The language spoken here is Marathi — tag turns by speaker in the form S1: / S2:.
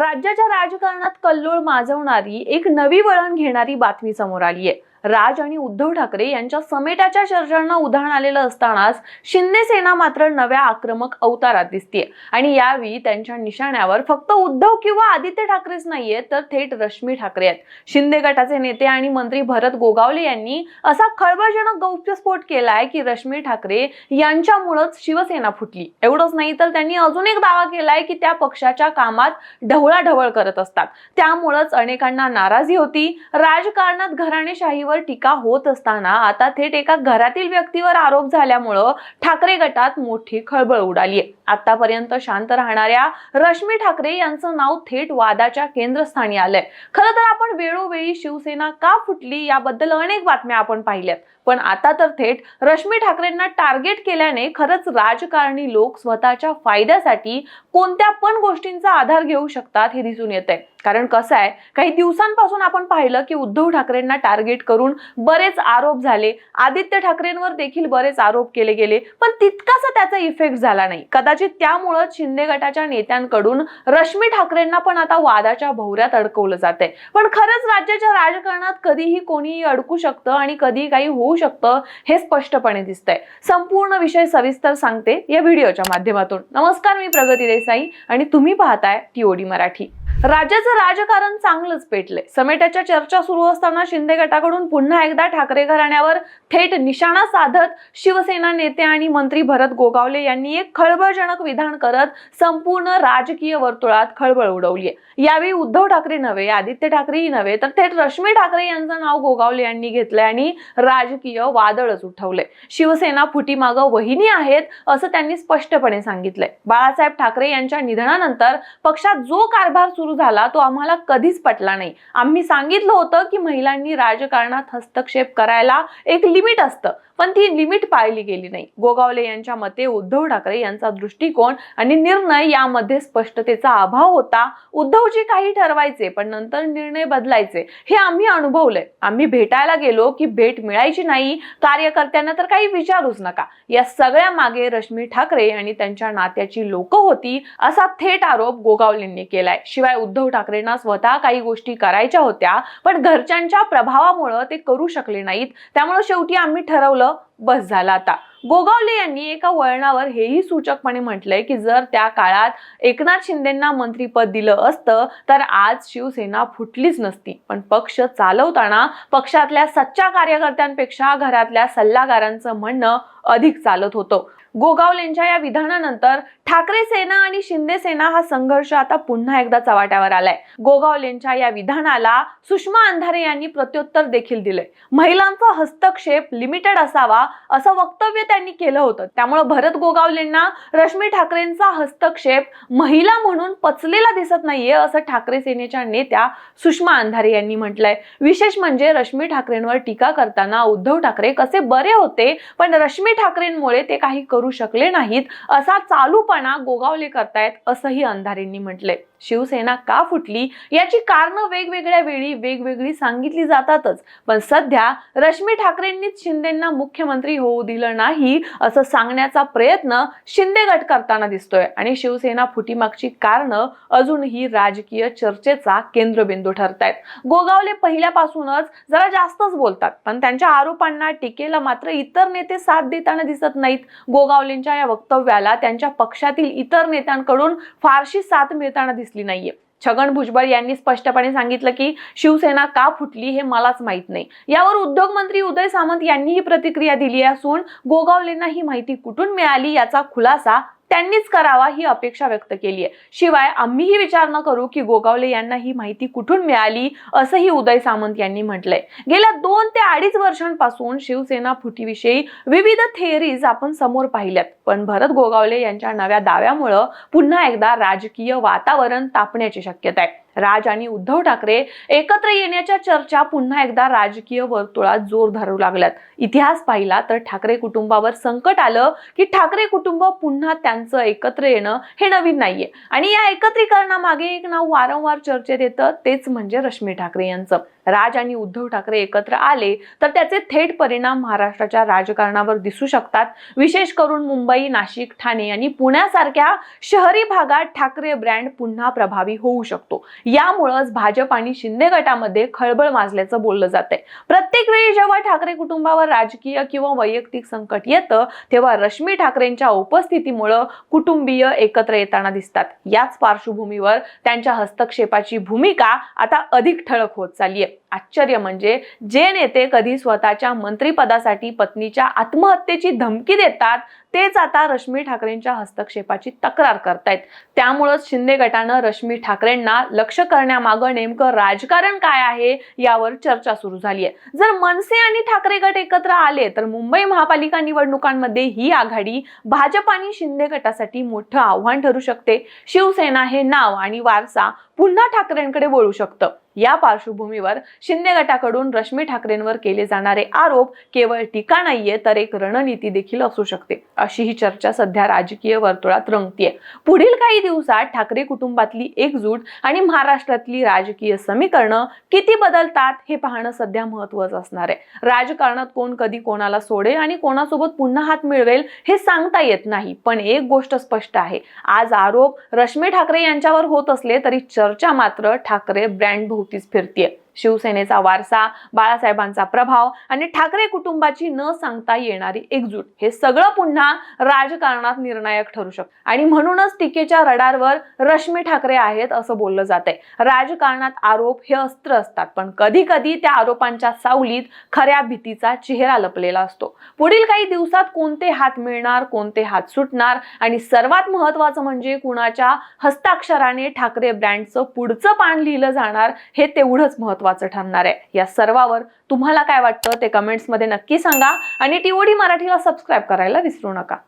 S1: राज्याच्या राजकारणात कल्लोळ माजवणारी एक नवी वळण घेणारी बातमी समोर आली आहे राज आणि उद्धव ठाकरे यांच्या समेटाच्या चर्चांना उधाण आलेलं असतानाच शिंदे सेना मात्र नव्या आक्रमक अवतारात दिसतीये. आणि यावेळी त्यांच्या निशाण्यावर फक्त उद्धव किंवा आदित्य ठाकरेच नाहीये तर थेट रश्मी ठाकरे आहेत. शिंदे गटाचे नेते आणि मंत्री भरत गोगावले यांनी असा खळबळजनक गौप्यस्फोट केलाय की रश्मी ठाकरे यांच्यामुळंच शिवसेना फुटली. एवढंच नाही तर त्यांनी अजून एक दावा केलाय की त्या पक्षाच्या कामात ढवळाढवळ करत असतात. त्यामुळंच अनेकांना नाराजी होती. राजकारणात घराणेशाहीवर टीका होत असताना आता थेट एका घरातील व्यक्तीवर आरोप झाल्यामुळं ठाकरे गटात मोठी खळबळ उडाली आतापर्यंत शांत राहणाऱ्या रश्मी ठाकरे यांचं नाव थेट वादाच्या केंद्रस्थानी आलंय. खरं तर आपण वेळोवेळी शिवसेना का फुटली याबद्दल अनेक बातम्या आपण पाहिल्यात. पण आता तर थेट रश्मी ठाकरेंना टार्गेट केल्याने खरंच राजकारणी लोक स्वतःच्या फायद्यासाठी कोणत्या पण गोष्टींचा आधार घेऊ शकतात हे दिसून येत आहे कारण कसं आहे काही दिवसांपासून आपण पाहिलं की उद्धव ठाकरेंना टार्गेट करून बरेच आरोप झाले. आदित्य ठाकरेंवर देखील बरेच आरोप केले गेले पण तितकासा त्याचा इफेक्ट झाला नाही. कदाचित त्यामुळं शिंदे गटाच्या नेत्यांकडून रश्मी ठाकरेंना पण आता वादाच्या भोवऱ्यात अडकवलं जात आहे पण खरंच राज्याच्या राजकारणात कधीही कोणीही अडकू शकतं आणि कधी काही होऊ शकतं हे स्पष्टपणे दिसतंय. संपूर्ण विषय सविस्तर सांगते या व्हिडिओच्या माध्यमातून. नमस्कार मी प्रगती देसाई आणि तुम्ही पाहताय टीओडी मराठी. राज्याचं राजकारण चांगलंच पेटलंय. समेट्याच्या चर्चा सुरू असताना शिंदे गटाकडून पुन्हा एकदा ठाकरे घराण्यावर थेट निशाणा साधत शिवसेना नेते आणि मंत्री भरत गोगावले यांनी एक खळबळजनक विधान करत संपूर्ण राजकीय वर्तुळात खळबळ उडवली आहे यावेळी उद्धव ठाकरे नव्हे आदित्य ठाकरेही नव्हे तर थेट रश्मी ठाकरे यांचं नाव गोगावले यांनी घेतलंय आणि राजकीय वादळच उठवलंय. शिवसेना फुटीमागं वहिनी आहेत असं त्यांनी स्पष्टपणे सांगितलंय. बाळासाहेब ठाकरे यांच्या निधनानंतर पक्षात जो कारभार सुरू झाला तो आम्हाला कधीच पटला नाही. आम्ही सांगितलं होतं की महिलांनी राजकारणात हस्तक्षेप करायला एक लिमिट असतं पण ती लिमिट पाळली गेली नाही. गोगावले यांच्या मते उद्धव ठाकरे यांचा दृष्टिकोन आणि निर्णय यामध्ये स्पष्टतेचा अभाव होता. उद्धवजी काही ठरवायचे पण नंतर निर्णय बदलायचे. हे आम्ही अनुभवलंय. आम्ही भेटायला गेलो की भेट मिळायची नाही. कार्यकर्त्यांना तर काही विचारूच नका. या सगळ्या मागे रश्मी ठाकरे आणि त्यांच्या नात्याची लोक होती असा थेट आरोप गोगावलेंनी केलाय. शिवाय उद्धव ठाकरेंना स्वतः काही गोष्टी करायच्या होत्या पण घरच्यांच्या प्रभावामुळं ते करू शकले नाहीत. त्यामुळे शेवटी आम्ही ठरवलं बस झाला आता. गोगावले यांनी एका वळणावर हेही सूचकपणे म्हटलंय की जर त्या काळात एकनाथ शिंदेना मंत्रीपद दिलं असतं तर आज शिवसेना फुटलीच नसती. पण पक्ष चालवताना पक्षातल्या सच्च्या कार्यकर्त्यांपेक्षा घरातल्या सल्लागारांचं म्हणणं अधिक चालत होतं. गोगावलेंच्या या विधानानंतर ठाकरे सेना आणि शिंदे सेना हा संघर्ष आता पुन्हा एकदा चव्हाट्यावर आलाय. गोगावलेंच्या या विधानाला सुषमा अंधारे यांनी प्रत्युत्तर देखील दिले महिलांचा हस्तक्षेप लिमिटेड असावा असं वक्तव्य त्यांनी केलं होतं. त्यामुळे भरत गोगावलेंना रश्मी ठाकरेंचा हस्तक्षेप महिला म्हणून पचलेला दिसत नाहीये असं ठाकरे सेनेच्या नेत्या सुषमा अंधारे यांनी म्हटलंय. विशेष म्हणजे रश्मी ठाकरेंवर टीका करताना उद्धव ठाकरे कसे बरे होते पण रश्मी ठाकरेंमुळे ते काही करू करू शकले नाहीत असा चालूपणा गोगावले करतायत असंही अंधारेंनी म्हटलंय. शिवसेना का फुटली? याची कारणं वेगवेगळ्या वेळी वेगवेगळी सांगितली जातातच. पण सध्या रश्मी ठाकरेंनीच शिंदेंना मुख्यमंत्री होऊ दिलं नाही असं सांगण्याचा प्रयत्न शिंदे गट करताना दिसतोय. आणि शिवसेना फुटीमागची कारणं अजूनही राजकीय चर्चेचा केंद्रबिंदू ठरतायत. गोगावले पहिल्यापासूनच जरा जास्तच बोलतात पण त्यांच्या आरोपांना टीकेला मात्र इतर नेते साथ देताना दिसत नाहीत. गोगा गोगावलेंच्या या वक्तव्याला त्यांच्या पक्षातील इतर नेत्यांकडून फारशी साथ मिळताना दिसली नाहीये. छगन भुजबळ यांनी स्पष्टपणे सांगितलं की शिवसेना का फुटली हे मलाच माहीत नाही. यावर उद्योग मंत्री उदय सामंत यांनीही प्रतिक्रिया दिली असून गोगावलेंना ही माहिती कुठून मिळाली याचा खुलासा त्यांनीच करावा ही अपेक्षा व्यक्त केली आहे शिवाय आम्हीही विचार न करू की गोगावले यांना ही माहिती कुठून मिळाली असंही उदय सामंत यांनी म्हटलंय. गेल्या दोन ते अडीच वर्षांपासून शिवसेना फुटीविषयी विविध थेअरीज आपण समोर पाहिल्यात. पण भरत गोगावले यांच्या नव्या दाव्यामुळं पुन्हा एकदा राजकीय वातावरण तापण्याची शक्यता आहे. राज आणि उद्धव ठाकरे एकत्र येण्याच्या चर्चा पुन्हा एकदा राजकीय वर्तुळात जोर धरू लागल्यात. इतिहास पाहिला तर ठाकरे कुटुंबावर संकट आलं की ठाकरे कुटुंब पुन्हा त्यांचं एकत्र येणं हे नवीन नाहीये. आणि या एकत्रीकरणामागे एक नाव वारंवार चर्चेत येतं तेच म्हणजे रश्मी ठाकरे यांचं. राज आणि उद्धव ठाकरे एकत्र आले तर त्याचे थेट परिणाम महाराष्ट्राच्या राजकारणावर दिसू शकतात. विशेष करून मुंबई नाशिक ठाणे आणि पुण्यासारख्या शहरी भागात ठाकरे ब्रँड पुन्हा प्रभावी होऊ शकतो. यामुळंच भाजप आणि शिंदे गटामध्ये खळबळ माजल्याचं बोललं जातंय. प्रत्येक वेळी जेव्हा ठाकरे कुटुंबावर राजकीय किंवा वैयक्तिक संकट येतं तेव्हा रश्मी ठाकरेंच्या उपस्थितीमुळं कुटुंबीय एकत्र येताना दिसतात. याच पार्श्वभूमीवर त्यांच्या हस्तक्षेपाची भूमिका आता अधिक ठळक होत चालली आहे आश्चर्य म्हणजे जे नेते कधी स्वतःच्या मंत्रिपदासाठी पत्नीच्या आत्महत्येची धमकी देतात तेच आता रश्मी ठाकरेंच्या हस्तक्षेपाची तक्रार करतायत. त्यामुळंच शिंदे गटानं रश्मी ठाकरेंना लक्ष करण्यामागं नेमकं राजकारण काय आहे यावर चर्चा सुरू झाली आहे जर मनसे आणि ठाकरे गट एकत्र आले तर मुंबई महापालिका निवडणुकांमध्ये ही आघाडी भाजप आणि शिंदे गटासाठी मोठं आव्हान ठरू शकते. शिवसेना हे नाव आणि वारसा पुन्हा ठाकरेंकडे वळू शकतं. या पार्श्वभूमीवर शिंदे गटाकडून रश्मी ठाकरेंवर केले जाणारे आरोप केवळ टीका नाहीये तर एक रणनीती देखील असू शकते. अशी ही चर्चा सध्या राजकीय वर्तुळात रंगतीये. पुढील काही दिवसात ठाकरे कुटुंबातली एकजूट आणि महाराष्ट्रातली राजकीय समीकरणं किती बदलतात हे पाहणं सध्या महत्वाचं असणार आहे. राजकारणात कोण कधी कोणाला सोडेल आणि कोणासोबत पुन्हा हात मिळवेल हे सांगता येत नाही पण एक गोष्ट स्पष्ट आहे. आज आरोप रश्मी ठाकरे यांच्यावर होत असले तरी चर्चा मात्र ठाकरे ब्रँड भोवतीच फिरतीये. शिवसेनेचा वारसा बाळासाहेबांचा प्रभाव आणि ठाकरे कुटुंबाची न सांगता येणारी एकजूट हे सगळं पुन्हा राजकारणात निर्णायक ठरू शकतं. आणि म्हणूनच टीकेच्या रडारवर रश्मी ठाकरे आहेत असं बोललं जात आहे राजकारणात आरोप हे अस्त्र असतात पण कधी कधी त्या आरोपांच्या सावलीत खऱ्या भीतीचा चेहरा लपलेला असतो. पुढील काही दिवसात कोणते हात मिळणार कोणते हात सुटणार आणि सर्वात महत्वाचं म्हणजे कुणाच्या हस्ताक्षराने ठाकरे ब्रँडचं पुढचं पान लिहिलं जाणार हे तेवढंच महत्वाचं ठरणार आहे. या सर्वावर तुम्हाला काय वाटतं ते कमेंट्समध्ये नक्की सांगा. आणि टीओडी मराठीला सबस्क्राईब करायला विसरू नका.